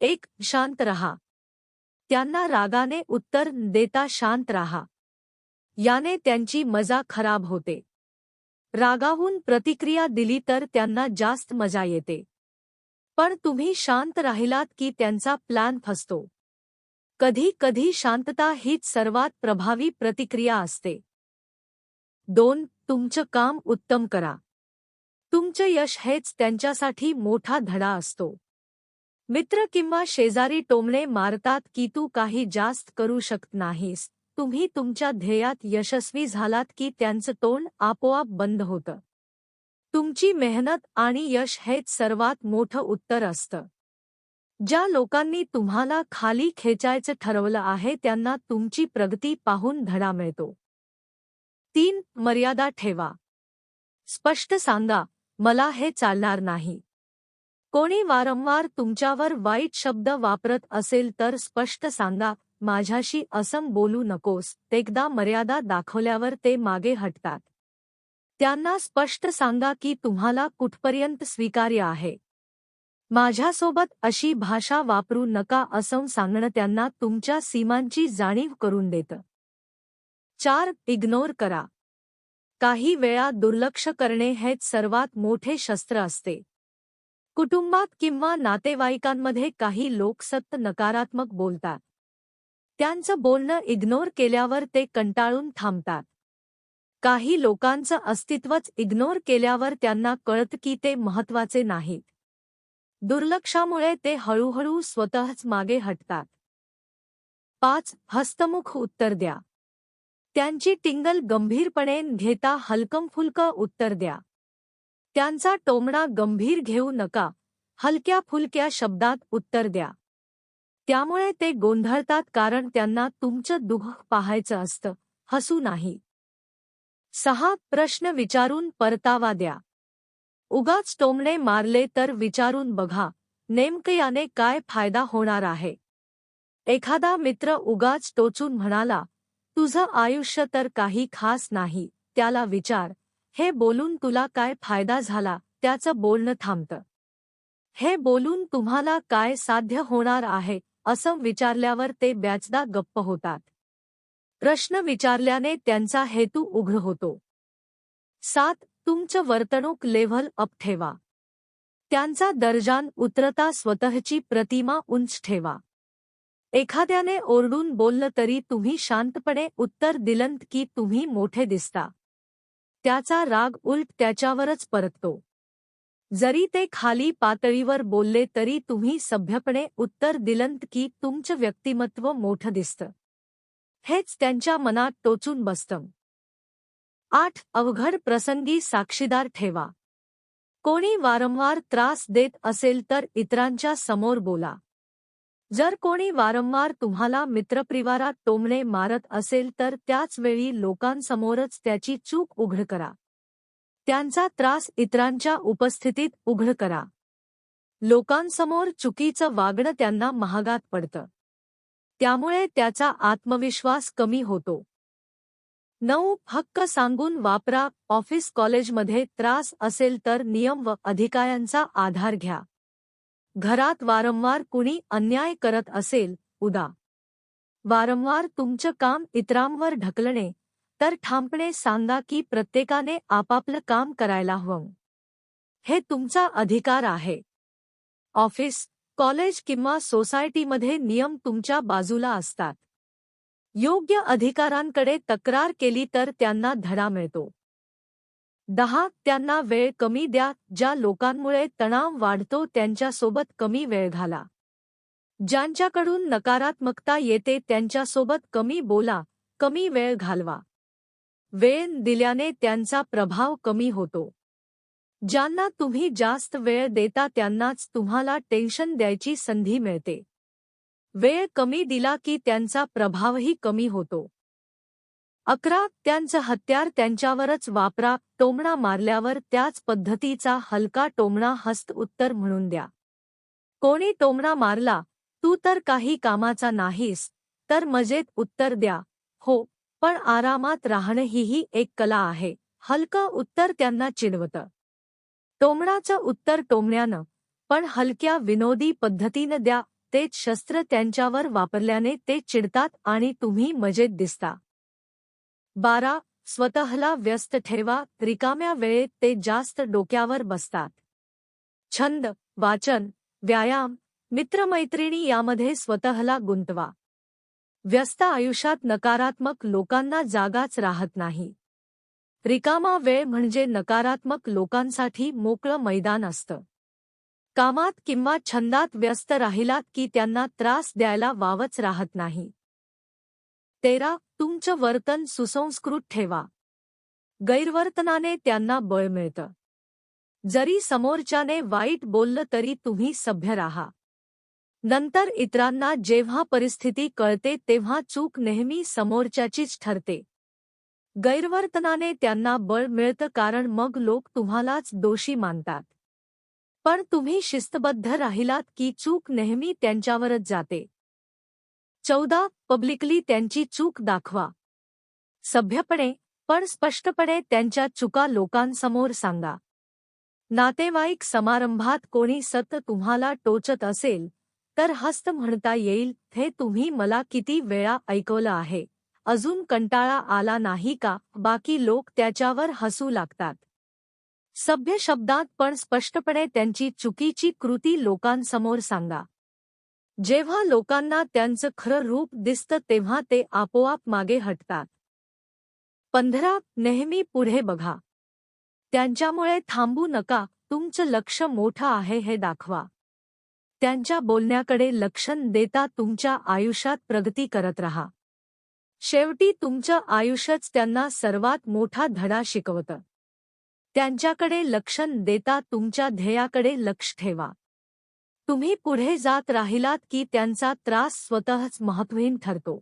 एक शांत रहा. त्यांना रागाने उत्तर देता शांत राहा. याने त्यांची मजा खराब होते. रागाहून प्रतिक्रिया दिली तर त्यांना जास्त मजा येते. पण तुम्ही शांत राहिलात की त्यांचा प्लॅन फसतो. कधी कधी शांतता हीच सर्वात प्रभावी प्रतिक्रिया असते. दोन तुमचं काम उत्तम करा. तुमचं यश हेच त्यांच्यासाठी मोठा धडा असतो. मित्र किंवा शेजारी टोमणे मारतात की तू काही जास्त करू शकत नाहीस. तुम्ही तुमच्या ध्येयात यशस्वी झालात की त्यांचं तोंड आपोआप बंद होतं. तुमची मेहनत आणि यश हेच सर्वात मोठं उत्तर असतं. ज्या लोकांनी तुम्हाला खाली खेचायचं ठरवलं आहे त्यांना तुमची प्रगती पाहून धडा मिळतो. तीन मर्यादा ठेवा. स्पष्ट सांगा मला हे चालणार नाही. कोणी वारंवार तुमच्यावर वाईट शब्द वापरत असेल तर स्पष्ट सांगा माझ्याशी असं बोलू नकोस. एकदा मर्यादा दाखवल्यावर ते मागे हटतात. त्यांना स्पष्ट सांगा की तुम्हाला कुठपर्यंत स्वीकार्य आहे. माझ्यासोबत अशी भाषा वापरू नका असं सांगणं त्यांना तुमच्या सीमांची जाणीव करून देतं. चार इग्नोर करा. काही वेळा दुर्लक्ष करणे हेच सर्वात मोठे शस्त्र असते. कुटुंबात किंवा नातेवाईकांमध्ये काही लोक सत्त नकारात्मक बोलतात. त्यांचं बोलणं इग्नोर केल्यावर ते कंटाळून थांबतात. काही लोकांचं अस्तित्वच इग्नोर केल्यावर त्यांना कळत की ते महत्त्वाचे नाहीत. दुर्लक्षामुळे ते हळूहळू स्वतःच मागे हटतात. पाच हस्तमुख उत्तर द्या. त्यांची टिंगल गंभीरपणे घेता हलकमफुलकं उत्तर द्या. त्यांचा टोमणा गंभीर घेऊ नका. हलक्या फुलक्या शब्दात उत्तर द्या. त्यामुळे ते गोंधळतात कारण त्यांना तुमचं दुःख पाहायचं असतं. हसू नाही. सहा प्रश्न विचारून परतावा द्या. उगाच टोमणे मारले तर विचारून बघा नेमकयाने काय फायदा होणार आहे? एखादा मित्र उगाच टोचून म्हणाला तुझं आयुष्य तर काही खास नाही त्याला विचार. हे बोलून तुला काय फायदा झाला त्याचं बोलणं थांबतं. हे बोलून तुम्हाला काय साध्य होणार आहे असं विचारल्यावर ते ब्याचदा गप्प होतात. प्रश्न विचारल्याने त्यांचा हेतू उघड होतो. सात तुमचं वर्तणूक लेव्हल अप ठेवा. त्यांचा दर्जान उतरता स्वतःची प्रतिमा उंच ठेवा. एखाद्याने ओरडून बोललं तरी तुम्ही शांतपणे उत्तर दिलंत की तुम्ही मोठे दिसता. त्याचा राग उलट त्याच्यावरच परततो. जरी ते खाली पातळीवर बोलले तरी तुम्ही सभ्यपणे उत्तर दिलंत की तुमचं व्यक्तिमत्व मोठं दिसतं. हेच त्यांच्या मनात टोचून बसतं. आठ अवघड प्रसंगी साक्षीदार ठेवा. कोणी वारंवार त्रास देत असेल तर इतरांच्या समोर बोला. जर कोणी वारंवार तुम्हाला मित्रपरिवारात टोमणे मारत असेल तर त्याच वेळी लोकांसमोरच त्याची चूक उघड करा. त्यांचा त्रास इतरांच्या उपस्थितीत उघड करा. लोकांसमोर चुकीचं वागणं त्यांना महागात पडतं. त्यामुळे त्याचा आत्मविश्वास कमी होतो. नऊ हक्क सांगून वापरा. ऑफिस कॉलेजमध्ये त्रास असेल तर नियम व अधिकाऱ्यांचा आधार घ्या. घरात वारंवार कुणी अन्याय करत असेल उदा. वारंवार तुमचं काम इतरांवर ढकलणे तर ठामपणे सांगा की प्रत्येकाने आपापलं काम करायला हवं. हे तुमचा अधिकार आहे. ऑफिस कॉलेज किंवा सोसायटीमध्ये नियम तुमच्या बाजूला असतात. योग्य अधिकारांकडे तक्रार केली तर त्यांना धडा मिळतो. दहा त्यांना वेळ कमी द्या ज्या लोकांमुळे तणाव वाढतो त्यांच्यासोबत कमी वेळ घाला. ज्यांच्याकडून नकारात्मकता येते त्यांच्यासोबत कमी बोला कमी वेळ घालवा. वेळ दिल्याने त्यांचा प्रभाव कमी होतो. ज्यांना तुम्ही जास्त वेळ देता त्यांनाच तुम्हाला टेन्शन द्यायची संधी मिळते. वेळ कमी दिला की त्यांचा प्रभावही कमी होतो. अकरा त्यांचं हत्यार त्यांच्यावरच वापरा टोमणा मारल्यावर त्याच पद्धतीचा हलका टोमणा हस्त उत्तर म्हणून द्या. कोणी टोमणा मारला तू तर काही कामाचा नाहीस तर मजेत उत्तर द्या. हो पण आरामात राहणं हीही एक कला आहे हलकं उत्तर त्यांना चिडवतं. टोमणाचं उत्तर टोमण्यानं पण हलक्या विनोदी पद्धतीनं द्या तेच शस्त्र त्यांच्यावर वापरल्याने ते चिडतात आणि तुम्ही मजेत दिसता. बारा स्वतःला व्यस्त ठेवा रिकाम्या वेळेत ते जास्त डोक्यावर बसतात. छंद वाचन व्यायाम मित्रमैत्रिणी यामध्ये स्वतःला गुंतवा. व्यस्त आयुष्यात नकारात्मक लोकांना जागाच राहत नाही. रिकामा वेळ म्हणजे नकारात्मक लोकांसाठी मोकळं मैदान असतं. कामात किंवा छंदात व्यस्त राहिलात की त्यांना त्रास द्यायला वावच राहत नाही. तेरा तुमचं वर्तन सुसंस्कृत ठेवा. गैरवर्तनाने त्यांना बळ मिळतं. जरी समोरच्याने वाईट बोललं तरी तुम्ही सभ्य राहा. नंतर इतरांना जेव्हा परिस्थिती कळते तेव्हा चूक नेहमी समोरच्याचीच ठरते. गैरवर्तनाने त्यांना बळ मिळतं कारण मग लोक तुम्हालाच दोषी मानतात. पण तुम्ही शिस्तबद्ध राहिलात की चूक नेहमी त्यांच्यावरच जाते. चौदा पब्लिकली त्यांची चूक दाखवा. सभ्यपणे पण स्पष्टपणे त्यांच्या चुका लोकांसमोर सांगा. नातेवाईक समारंभात कोणी सत तुम्हाला टोचत असेल तर हस्त म्हणता येईल हे तुम्ही मला किती वेळा ऐकवलं आहे. अजून कंटाळा आला नाही का बाकी लोक त्याच्यावर हसू लागतात. सभ्य शब्दात पण स्पष्टपणे त्यांची चुकीची कृती लोकांसमोर सांगा. जेव्हा लोकांना त्यांचं खरं रूप दिसतं तेव्हा ते आपोआप मागे हटतात. पंधरा नेहमी पुढे बघा. त्यांच्यामुळे थांबू नका तुमचं लक्ष मोठं आहे हे दाखवा. त्यांच्या बोलण्याकडे लक्षण देता तुमच्या आयुष्यात प्रगती करत रहा. शेवटी तुमचं आयुष्यच त्यांना सर्वात मोठा धडा शिकवतं. त्यांच्याकडे लक्षण देता तुमच्या ध्येयाकडे लक्ष ठेवा. तुम्ही पुढे जात राहिलात की त्यांचा त्रास स्वतःच महत्त्वहीन ठरतो.